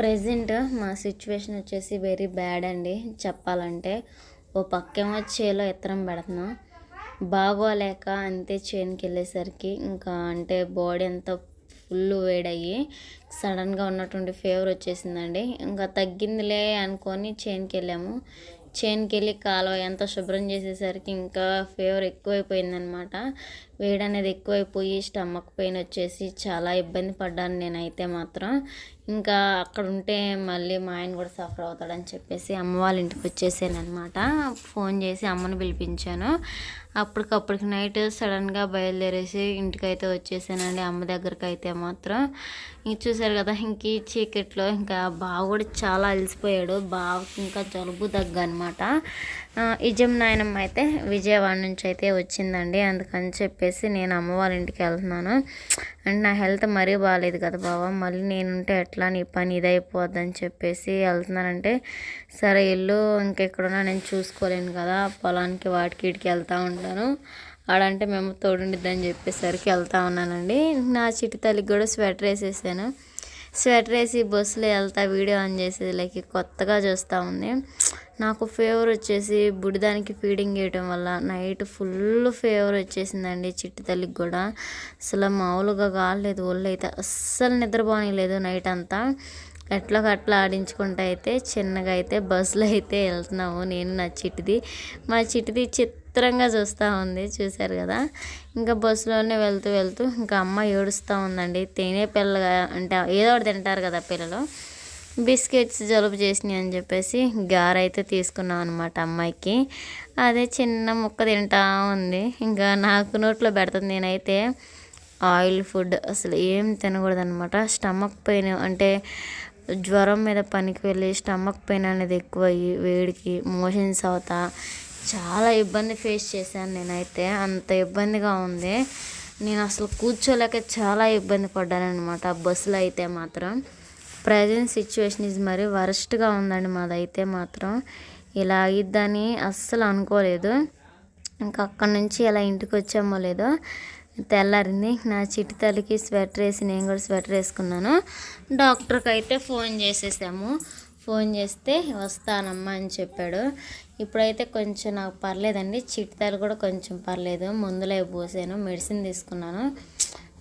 Present మా situation వచ్చేసి very bad అండి. చెప్పాలంటే ఓ పక్కేమో చేలో ఎత్తరం పెడుతున్నాం బాగోలేక అంతే చేనుకి వెళ్ళేసరికి ఇంకా అంటే బాడీ అంతా ఫుల్ వేడయ్యి సడన్గా ఉన్నటువంటి ఫీవర్ వచ్చేసిందండి. ఇంకా తగ్గిందిలే అనుకొని చేనుకి వెళ్ళాము. చేనుకి వెళ్ళి కాలువ ఎంత శుభ్రం చేసేసరికి ఇంకా ఫీవర్ ఎక్కువైపోయిందనమాట. వేడి అనేది ఎక్కువైపోయి స్టమక్ పెయిన్ వచ్చేసి చాలా ఇబ్బంది పడ్డాను నేనైతే మాత్రం. ఇంకా అక్కడ ఉంటే మళ్ళీ మా ఆయన కూడా సఫర్ అవుతాడని చెప్పేసి అమ్మ వాళ్ళ ఇంటికి వచ్చేసాను అనమాట ఫోన్ చేసి అమ్మని పిలిపించాను. అప్పటికప్పటికి నైట్ సడన్గా బయలుదేరేసి ఇంటికైతే వచ్చేసానండి. అమ్మ దగ్గరికి అయితే మాత్రం. ఇంక చూసారు కదా ఇంక ఈ చీకట్లో ఇంకా బావ కూడా చాలా అలసిపోయాడు. బావకి ఇంకా జలుబు దగ్గ అనమాట ఇజం నాయనమ్మ అయితే విజయవాడ నుంచి అయితే వచ్చిందండి. అందుకని చెప్పేసి నేను అమ్మ వాళ్ళ ఇంటికి వెళ్తున్నాను. అంటే నా హెల్త్ మరీ బాగాలేదు కదా బావ. మళ్ళీ నేనుంటే ఎట్లా నీ పని ఇదైపోద్దని చెప్పేసి వెళ్తున్నానంటే సరే ఇల్లు ఇంకెక్కడున్నా నేను చూసుకోలేను కదా పొలానికి వాటికి ఇటుకి వెళ్తూ ఉంటాను. ఆడంటే మేము తోడుండిద్దని చెప్పేసరికి వెళ్తూ ఉన్నానండి. నా చిటి తల్లికి కూడా స్వెటర్ వేసేసాను. స్వెటర్ వేసి బస్సులో వెళ్తా వీడియో ఆన్ చేసేది లైక్ కొత్తగా చూస్తూ ఉంది. నాకు ఫీవర్ వచ్చేసి బుడిదానికి ఫీడింగ్ వేయటం వల్ల నైట్ ఫుల్ ఫీవర్ వచ్చేసిందండి చిట్టి తల్లికి కూడా. అసలు మామూలుగా కాలేదు ఒళ్ళు అయితే అస్సలు నిద్రపోనిలేదు నైట్ అంతా. ఎట్లా అట్లా ఆడించుకుంటూ అయితే చిన్నగా అయితే బస్సులో అయితే వెళ్తున్నాము. నేను నా చిట్టిది. మా చిట్టిది చిత్రంగా చూస్తూ ఉంది. చూశారు కదా? ఇంకా బస్సులోనే వెళ్తూ వెళ్తూ ఇంకా అమ్మ ఏడుస్తూ ఉందండి. తినే పిల్లగా అంటే ఏదో ఒకటి తింటారు కదా పిల్లలు. బిస్కెట్స్ జలుబు చేసినాయి అని చెప్పేసి గారైతే తీసుకున్నాం అనమాట అమ్మాయికి. అదే చిన్న ముక్క తింటా ఉంది. ఇంకా నాకు నోట్లో పెడుతుంది నేనైతే. ఆయిల్ ఫుడ్ అసలు ఏం తినకూడదు అనమాట స్టమక్ పెయిన్ అంటే జ్వరం మీద పనికి వెళ్ళి స్టమక్ పెయిన్ అనేది ఎక్కువ అయ్యి వేడికి మోషన్స్ అవుతా చాలా ఇబ్బంది ఫేస్ చేశాను నేనైతే. అంత ఇబ్బందిగా ఉంది. నేను అసలు కూర్చోలేక చాలా ఇబ్బంది పడ్డాను అనమాట బస్సులో అయితే మాత్రం. ప్రజెంట్ సిచ్యువేషన్ ఇస్ మరి వరస్ట్గా ఉందండి మాదైతే మాత్రం. ఇలా అయిద్దని అస్సలు అనుకోలేదు. ఇంకా అక్కడి నుంచి ఇలా ఇంటికి వచ్చామో లేదో తెల్లారింది. నా చిట్టి తల్లికి స్వెటర్ వేసి నేను కూడా స్వెటర్ వేసుకున్నాను. డాక్టర్కి అయితే ఫోన్ చేసేసాము. ఫోన్ చేస్తే వస్తానమ్మా అని చెప్పాడు. ఇప్పుడైతే కొంచెం నాకు పర్లేదండి. చిట్టాలు కూడా కొంచెం పర్లేదు. ముందులో పోసాను. మెడిసిన్ తీసుకున్నాను.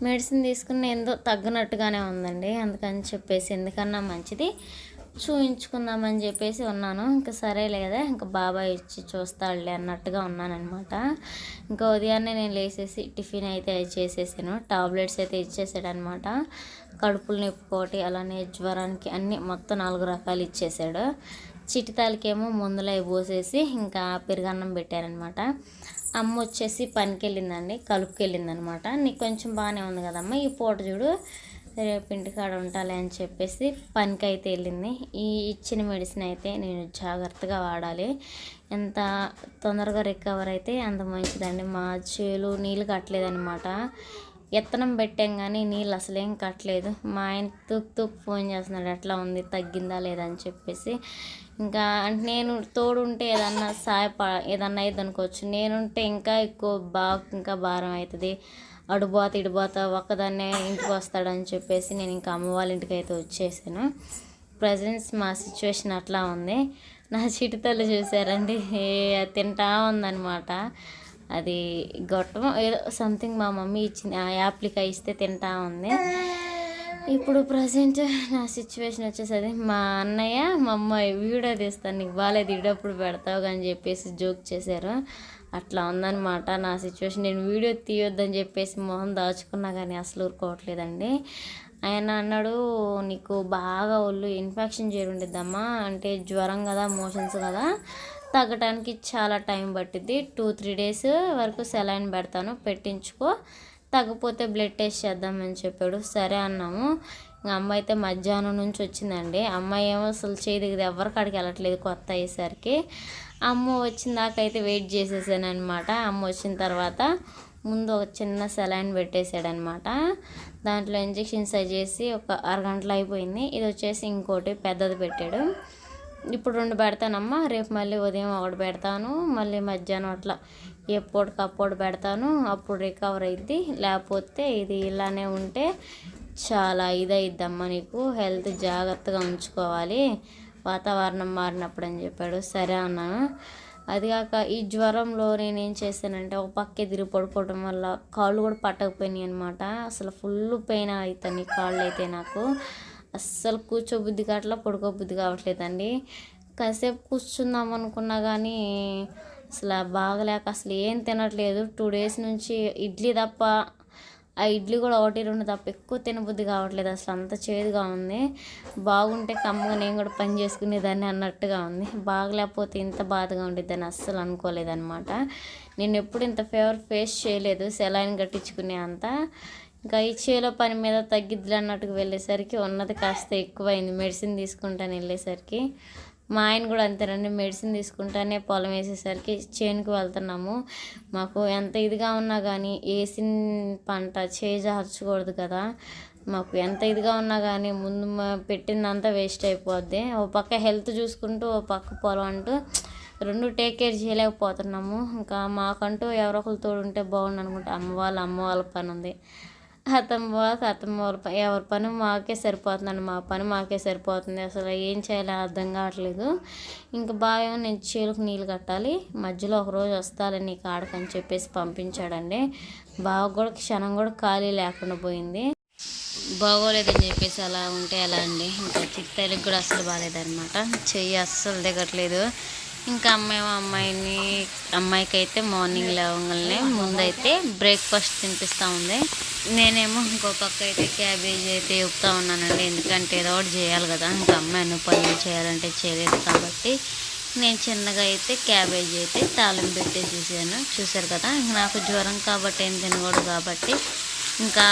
మెడిసిన్ తీసుకున్న ఏందో తగ్గినట్టుగానే ఉందండి. అందుకని చెప్పేసి ఎందుకన్నా మంచిది. చూయించుకుందామని చెప్పేసి ఉన్నాను. ఇంకా సరే లేదా ఇంకా బాబాయ్ ఇచ్చి చూస్తాడులే అన్నట్టుగా ఉన్నానమాట ఇంకా ఉదయాన్నే నేను లేచేసి టిఫిన్ అయితే చేసేసాను. టాబ్లెట్స్ అయితే ఇచ్చేసాడు అనమాట కడుపులు నొప్పుకోటి అలానే జ్వరానికి అన్ని మొత్తం నాలుగు రకాలు ఇచ్చేసాడు. చిటితాలకేమో మందులు అవి పోసేసి ఇంకా పెరుగన్నం పెట్టారనమాట అమ్మ వచ్చేసి పనికి వెళ్ళిందండి కలుపుకి వెళ్ళిందనమాట నీకు కొంచెం బాగానే ఉంది కదమ్మ ఈ పూట చూడు. రేపు ఇంటికాడ ఉండాలి అని చెప్పేసి పనికి అయితే వెళ్ళింది. ఈ ఇచ్చిన మెడిసిన్ అయితే నేను జాగ్రత్తగా వాడాలి. ఎంత తొందరగా రికవర్ అయితే అంత మంచిదండి. మా చేలు నీళ్ళు కట్టలేదనమాట ఎత్తనం పెట్టాం కానీ నీళ్ళు అసలేం కట్టలేదు. మా ఆయన తూక్ తూక్ ఫోన్ చేస్తున్నాడు ఎట్లా ఉంది? తగ్గిందా లేదా? అని చెప్పేసి. ఇంకా అంటే నేను తోడుంటే ఏదన్నా సాయప ఏదన్నా అయ్యింది అనుకోవచ్చు నేనుంటే ఇంకా ఎక్కువ బాగా ఇంకా భారం అవుతుంది అడుబోత ఇడుబోత ఒక్కదాన్నే ఇంటికి వస్తాడని చెప్పేసి నేను ఇంకా అమ్మ వాళ్ళ ఇంటికి అయితే వచ్చేసాను. ప్రజెంట్స్ మా సిచ్యువేషన్ అట్లా ఉంది. నా చిటితలు చూసారండి తింటా ఉందనమాట అది గొట్టం ఏదో సంథింగ్ మా మమ్మీ ఇచ్చింది ఆ యాప్లికా ఇస్తే తింటా ఉంది. ఇప్పుడు ప్రజెంట్ నా సిచ్యువేషన్ వచ్చేసరి మా అన్నయ్య మా అమ్మాయి వీడియో తీస్తాను నీకు బాగాలేదు ఇడప్పుడు పెడతావు అని చెప్పేసి జోక్ చేశారు. అట్లా ఉందనమాట నా సిచ్యువేషన్ నేను వీడియో తీయొద్దని చెప్పేసి మొహం దాచుకున్నా కానీ అసలు ఊరుకోవట్లేదండి. ఆయన అన్నాడు నీకు బాగా ఒళ్ళు ఇన్ఫెక్షన్ చేరుండిద్దమ్మా. అంటే జ్వరం కదా మోషన్స్ కదా. తగ్గటానికి చాలా టైం పట్టిద్ది. టూ త్రీ డేస్ వరకు సెలైన్ పెడతాను. పెట్టించుకో. తగ్గపోతే బ్లడ్ టెస్ట్ చేద్దామని చెప్పాడు. సరే అన్నాము. అమ్మ అయితే మధ్యాహ్నం నుంచి వచ్చిందండి. అమ్మాయి ఏమో అసలు చేయదు ఎవరికి కాడికి వెళ్ళట్లేదు కొత్త అయ్యేసరికి. అమ్మ వచ్చిన దాకా అయితే వెయిట్ చేసేసాను అనమాట అమ్మ వచ్చిన తర్వాత ముందు ఒక చిన్న సెలైన్ పెట్టేశాడనమాట దాంట్లో ఇంజక్షన్స్ అవి చేసి ఒక అరగంటలో అయిపోయింది. ఇది వచ్చేసి ఇంకోటి పెద్దది పెట్టాడు. ఇప్పుడు రెండు పెడతానమ్మా రేపు మళ్ళీ ఉదయం ఒకటి పెడతాను మళ్ళీ మధ్యాహ్నం అట్లా ఎప్పటికప్పుడు పెడతాను అప్పుడు రికవర్ అయింది లేకపోతే ఇది ఇలానే ఉంటే చాలా ఇదయిద్దమ్మా నీకు. హెల్త్ జాగ్రత్తగా ఉంచుకోవాలి. వాతావరణం మారినప్పుడు అని చెప్పాడు. సరే అన్నాను. అది కాక ఈ జ్వరంలో నేను ఏం చేశానంటే ఒక పక్క ఎదిరి పడుకోవడం వల్ల కాళ్ళు కూడా పట్టకపోయినాయి అనమాట అసలు ఫుల్ పెయిన్ అవుతాయి కాళ్ళు అయితే నాకు. అస్సలు కూర్చోబుద్ధి కావట్లా పడుకోబుద్ధి కావట్లేదండి. కాసేపు కూర్చుందాం అనుకున్నా కానీ అసలు బాగలేక అసలు ఏం తినట్లేదు. టూ డేస్ నుంచి ఇడ్లీ తప్ప ఆ ఇడ్లీ కూడా ఒకటి రెండు తప్ప ఎక్కువ తినబుద్ధి కావట్లేదు. అసలు అంత చేదుగా ఉంది. బాగుంటే కమ్మగా నేను కూడా పని చేసుకునేదాన్ని అన్నట్టుగా ఉంది. బాగలేకపోతే ఇంత బాధగా ఉండేదని అస్సలు అనుకోలేదన్నమాట. నేను ఎప్పుడు ఇంత ఫేవర్ ఫేస్ చేయలేదు. సెలైన్ కట్టించుకునే అంత. ఇంకా ఈ చేలో పని మీద తగ్గిద్దులు అన్నట్టుగా వెళ్ళేసరికి ఉన్నది కాస్త ఎక్కువైంది. మెడిసిన్ తీసుకుంటాను వెళ్ళేసరికి. మా ఆయన కూడా అంతేనండి మెడిసిన్ తీసుకుంటానే పొలం వేసేసరికి చేనుకు వెళ్తున్నాము. మాకు ఎంత ఇదిగా ఉన్నా కానీ వేసిన పంట చేజార్చకూడదు కదా. మాకు ఎంత ఇదిగా ఉన్నా కానీ ముందు పెట్టిందంతా వేస్ట్ అయిపోద్ది. ఓ పక్క హెల్త్ చూసుకుంటూ ఓ పక్క పొలం అంటూ రెండు టేక్ కేర్ చేయలేకపోతున్నాము. ఇంకా మాకంటూ ఎవరో ఒకరు తోడు ఉంటే బాగుండు అనుకుంటా. అమ్మ వాళ్ళ అమ్మ వాళ్ళ పని ఉంది. అతను వాళ్ళకి అతను వాళ్ళ ఎవరి పని మాకే సరిపోతుందండి. మా పని మాకే సరిపోతుంది. అసలు ఏం చేయాలో అర్థం కావట్లేదు. ఇంకా బాగా నేను చేలుకు నీళ్ళు కట్టాలి. మధ్యలో ఒక రోజు వస్తాలే నీకు ఆడకని చెప్పేసి పంపించాడండి. బావ కూడా క్షణం కూడా ఖాళీ లేకుండా పోయింది. బాగోలేదని చెప్పేసి అలా ఉంటే అలా అండి? ఇంకా చిత్తైలకు కూడా అసలు బాగాలేదనమాట చెయ్యి అస్సలు దిగట్లేదు. ఇంకా అమ్మాయి అమ్మాయిని అమ్మాయికి అయితే మార్నింగ్ లేవగానే ముందైతే బ్రేక్ఫాస్ట్ తినిపిస్తూ ఉంది. నేనేమో ఇంకో పక్క అయితే క్యాబేజీ అయితే ఇప్పుతూ ఉన్నానండి. ఎందుకంటే ఏదో ఒకటి చేయాలి కదా. ఇంకా అమ్మాయి అన్ని పనులు చేయాలంటే చేయలేదు కాబట్టి నేను చిన్నగా అయితే క్యాబేజ్ అయితే తాళం పెట్టేసేసాను. చూసారు కదా నాకు జ్వరం కాబట్టి ఏం తినకూడదు కాబట్టి ఇంకా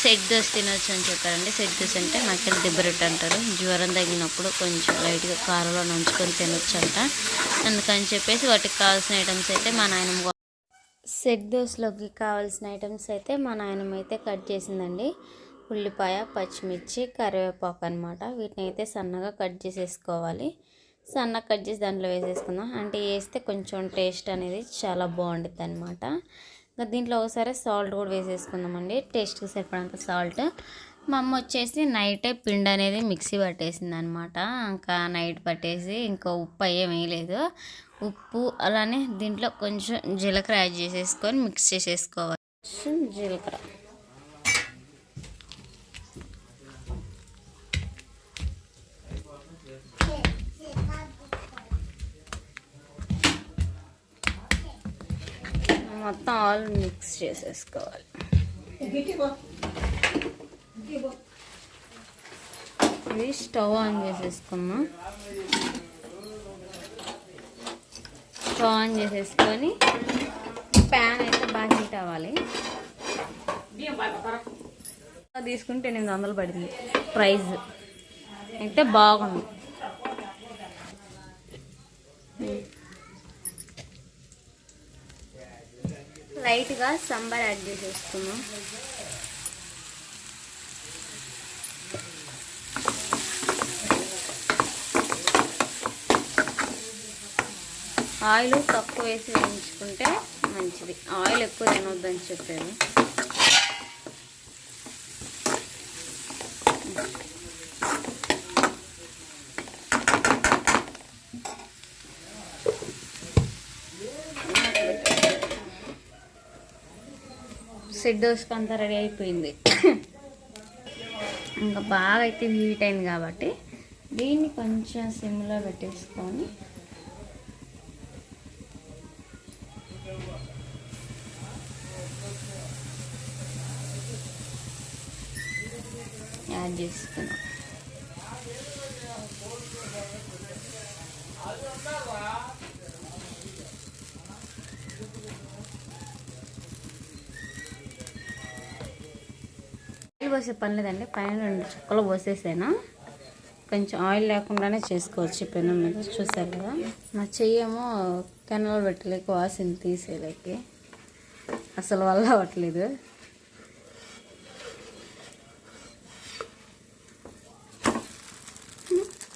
సెట్ దోశ తినొచ్చు అని చెప్పారండి. సెట్ దోశ అంటే మాకెళ్ళి దిబ్బరొట్టు అంటారు. జ్వరం తగినప్పుడు కొంచెం లైట్గా కారంలో నంచుకొని తినొచ్చు అంట అందుకని చెప్పేసి వాటికి కావాల్సిన ఐటమ్స్ అయితే మా నాయనమ్మ సెట్ దోశలోకి కావాల్సిన ఐటమ్స్ అయితే మా నాయనమ్మ అయితే కట్ చేసిందండి. ఉల్లిపాయ పచ్చిమిర్చి కరివేపాకు అనమాట వీటిని అయితే సన్నగా కట్ చేసేసుకోవాలి. సన్నగా కట్ చేసి దాంట్లో వేసేసుకుందాం. అంటే వేస్తే కొంచెం టేస్ట్ అనేది చాలా బాగుంటుంది అనమాట ఇంకా దీంట్లో ఒకసారి సాల్ట్ కూడా వేసేసుకుందామండి. టేస్ట్కి సరిపడంత సాల్ట్. మా అమ్మ వచ్చేసి నైటే పిండి అనేది మిక్సీ పట్టేసింది అనమాట ఇంకా నైట్ పట్టేసి ఇంకా ఉప్పు ఏం వేయలేదు. ఉప్పు అలానే దీంట్లో కొంచెం జీలకర్ర యాడ్ చేసేసుకొని మిక్స్ చేసేసుకోవాలి. కొంచెం జీలకర్ర. మొత్తం ఆల్ మిక్స్ చేసేసుకోవాలి. ఇది స్టవ్ ఆన్ చేసేసుకున్నాం. స్టవ్ ఆన్ చేసేసుకొని ప్యాన్ అయితే బాగా హీట్ అవ్వాలి. తీసుకుంటే ఎనిమిది వందలు పడింది ప్రైస్. అయితే బాగుంది. లైట్గా సంబర్ యాడ్ చేసేసుకున్నాం ఆయిల్ తక్కువ వేసి వేయించుకుంటే మంచిది. ఆయిల్ ఎక్కువ తినొద్దని చెప్పారు సెట్ దోశకు అంతా రెడీ అయిపోయింది. ఇంకా బాగా అయితే హీట్ అయింది కాబట్టి దీన్ని కొంచెం సిమ్లో పెట్టేసుకొని యాడ్ చేసుకున్నాం. చుక్కలు పోసే పని లేదండి. పైన రెండు చుక్కలు పోసేసాను. కొంచెం ఆయిల్ లేకుండానే చేసుకోవచ్చు పెనం మీద. చూసారు కదా? నా చెయ్యేమో కెనలో పెట్టలేక వాసన తీసేలేకి అసలు వల్ల అవ్వట్లేదు.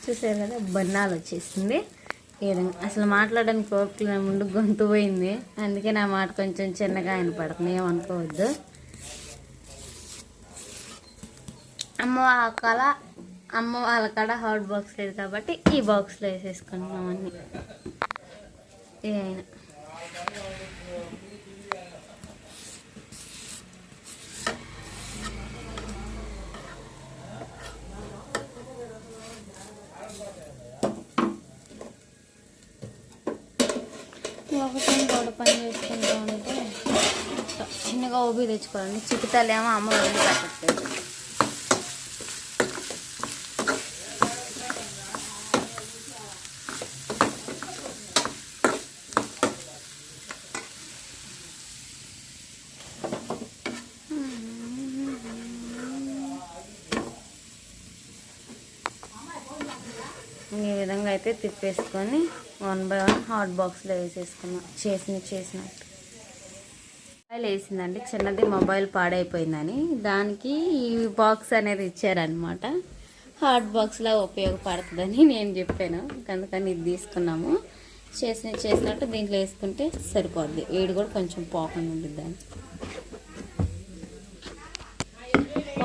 చూసారు కదా? బన్నాలు వచ్చేసింది. ఈ విధంగా అసలు మాట్లాడడానికి ఓపిక ముందు గొంతు పోయింది. అందుకే నా మాట కొంచెం చిన్నగా ఆయన పడుతుంది. ఏమనుకోవద్దు. వాళ్ళ కళ అమ్మ వాళ్ళ కాడ హాట్ బాక్స్ లేదు కాబట్టి ఈ బాక్స్లో వేసేసుకుంటున్నాం అన్ని. ఏదైనా ఒకటి గోడ పని చేసుకుంటూ ఉంటే చిన్నగా ఓపి తెచ్చుకోవాలండి. చిక్కుతాలేమో అమ్మ వదిలి పెట్టట్లేదు ఈ విధంగా అయితే తిప్పేసుకొని వన్ బై వన్ హాట్ బాక్స్లో వేసేసుకున్నాం. చేసిన చేసినట్టు మొబైల్ వేసిందండి. చిన్నది మొబైల్ పాడైపోయిందని. దానికి ఈ బాక్స్ అనేది ఇచ్చారనమాట హాట్ బాక్స్లా ఉపయోగపడుతుందని నేను చెప్పాను. అందుకని ఇది తీసుకున్నాము. చేసిన చేసినట్టు దీంట్లో వేసుకుంటే సరిపోద్ది. వేడి కూడా కొంచెం పోకుండా ఉంటుంది దాన్ని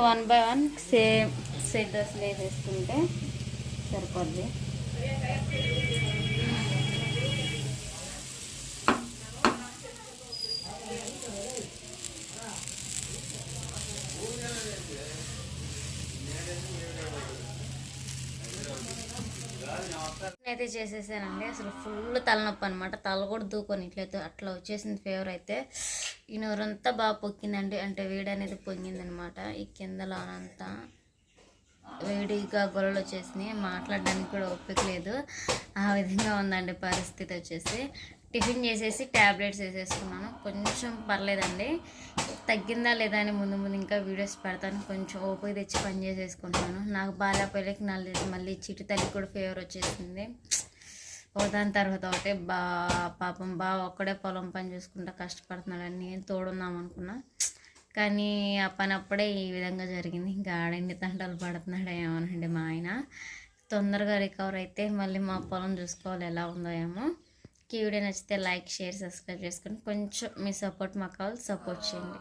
one by one same set డ్రెస్లు వేసేసుకుంటే సరిపోద్ది. అయితే చేసేసానండి. అసలు ఫుల్ తలనొప్పి అనమాట తల కూడా దూకొని ఇట్లయితే అట్లా వచ్చేసింది ఫీవర్ అయితే. ఈ నోరంతా బాగా పొక్కిందండి. అంటే వేడి అనేది పొంగిందనమాట ఈ కింద లోనంతా. వేడిగా గొడవలు వచ్చేసినాయి. మాట్లాడడానికి కూడా ఓపిక లేదు. ఆ విధంగా ఉందండి పరిస్థితి వచ్చేసి. టిఫిన్ చేసేసి ట్యాబ్లెట్స్ వేసేసుకున్నాను. కొంచెం పర్లేదండి. తగ్గిందా లేదా అని ముందు ముందు ఇంకా వీడియోస్ పెడతాను. కొంచెం ఓపిక తెచ్చి పని చేసేసుకుంటాను నాకు బాగాలేపోయలేక నల్లేదు మళ్ళీ చిటి తల్లి కూడా ఫీవర్ వచ్చేసింది. ఒకదాని తర్వాత ఒకటే బా పాపం బా ఒక్కడే పొలం పని చూసుకుంటా కష్టపడుతున్నాడని నేను తోడుందాం అనుకున్నా. కానీ ఆ పని అప్పుడే ఈ విధంగా జరిగింది. ఇంకా ఆడండి తంటలు పడుతున్నాడు ఏమోనండి మా ఆయన. తొందరగా రికవర్ అయితే మళ్ళీ మా పొలం చూసుకోవాలి ఎలా ఉందో ఏమో. ఈ వీడియో నచ్చితే లైక్ షేర్ సబ్స్క్రైబ్ చేసుకొని కొంచెం మీ సపోర్ట్ మాకు కావాలి. సపోర్ట్ చేయండి.